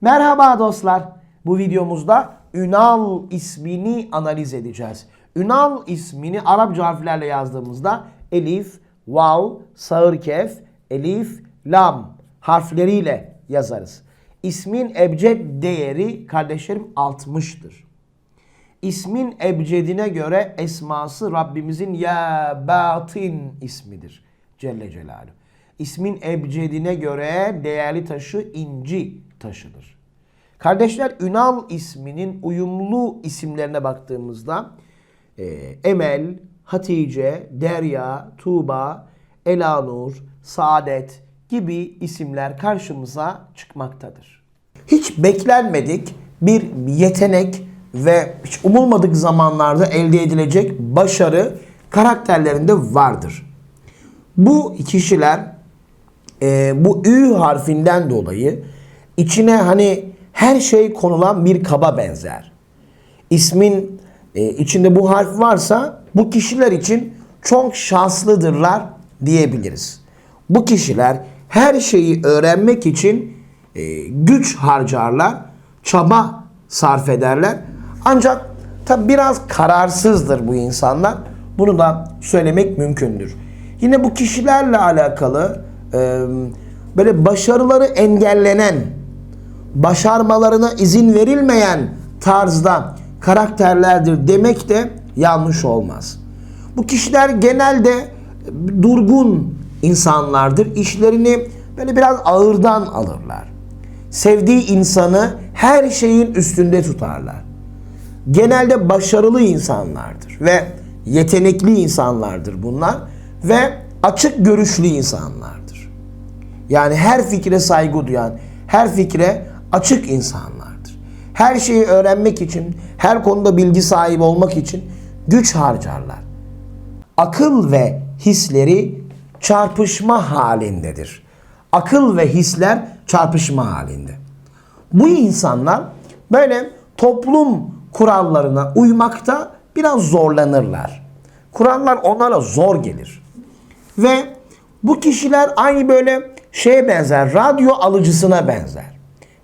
Merhaba dostlar. Bu videomuzda Ünal ismini analiz edeceğiz. Ünal ismini Arapça harflerle yazdığımızda elif, vav, sağır kef, elif, lam harfleriyle yazarız. İsmin ebced değeri kardeşlerim 60'tır. İsmin ebcedine göre esması Rabbimizin Ya Batin ismidir. Celle Celaluhu. İsmin ebcedine göre değerli taşı inci taşıdır. Kardeşler Ünal isminin uyumlu isimlerine baktığımızda e, Emel, Hatice, Derya, Tuğba, Elanur, Saadet gibi isimler karşımıza çıkmaktadır. Hiç beklenmedik bir yetenek ve hiç umulmadık zamanlarda elde edilecek başarı karakterlerinde vardır. Bu kişiler e, bu Ü harfinden dolayı içine hani her şey konulan bir kaba benzer. İsmin e, içinde bu harf varsa bu kişiler için çok şanslıdırlar diyebiliriz. Bu kişiler her şeyi öğrenmek için e, güç harcarlar, çaba sarf ederler. Ancak tabi biraz kararsızdır bu insanlar. Bunu da söylemek mümkündür. Yine bu kişilerle alakalı e, böyle başarıları engellenen, başarmalarına izin verilmeyen tarzda karakterlerdir demek de yanlış olmaz. Bu kişiler genelde durgun insanlardır. İşlerini böyle biraz ağırdan alırlar. Sevdiği insanı her şeyin üstünde tutarlar. Genelde başarılı insanlardır ve yetenekli insanlardır bunlar ve açık görüşlü insanlardır. Yani her fikre saygı duyan, her fikre açık insanlardır. Her şeyi öğrenmek için, her konuda bilgi sahibi olmak için güç harcarlar. Akıl ve hisleri çarpışma halindedir. Akıl ve hisler çarpışma halinde. Bu insanlar böyle toplum kurallarına uymakta biraz zorlanırlar. Kurallar onlara zor gelir. Ve bu kişiler aynı böyle şeye benzer, radyo alıcısına benzer.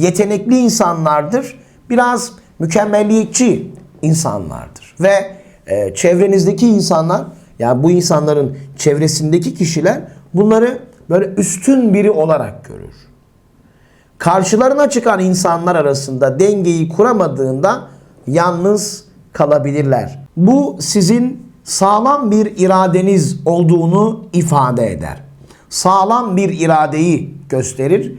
yetenekli insanlardır. Biraz mükemmelliyetçi insanlardır. Ve e, çevrenizdeki insanlar, yani bu insanların çevresindeki kişiler bunları böyle üstün biri olarak görür. Karşılarına çıkan insanlar arasında dengeyi kuramadığında yalnız kalabilirler. Bu sizin sağlam bir iradeniz olduğunu ifade eder. Sağlam bir iradeyi gösterir.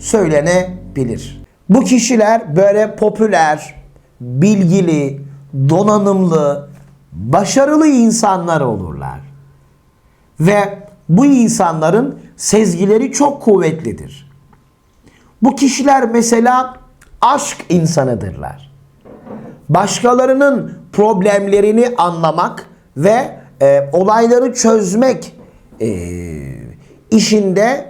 söylenebilir. Bu kişiler böyle popüler, bilgili, donanımlı, başarılı insanlar olurlar. Ve bu insanların sezgileri çok kuvvetlidir. Bu kişiler mesela aşk insanıdırlar. Başkalarının problemlerini anlamak ve e, olayları çözmek e, işinde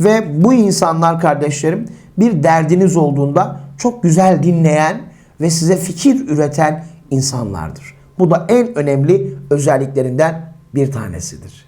Ve bu insanlar kardeşlerim bir derdiniz olduğunda çok güzel dinleyen ve size fikir üreten insanlardır. Bu da en önemli özelliklerinden bir tanesidir.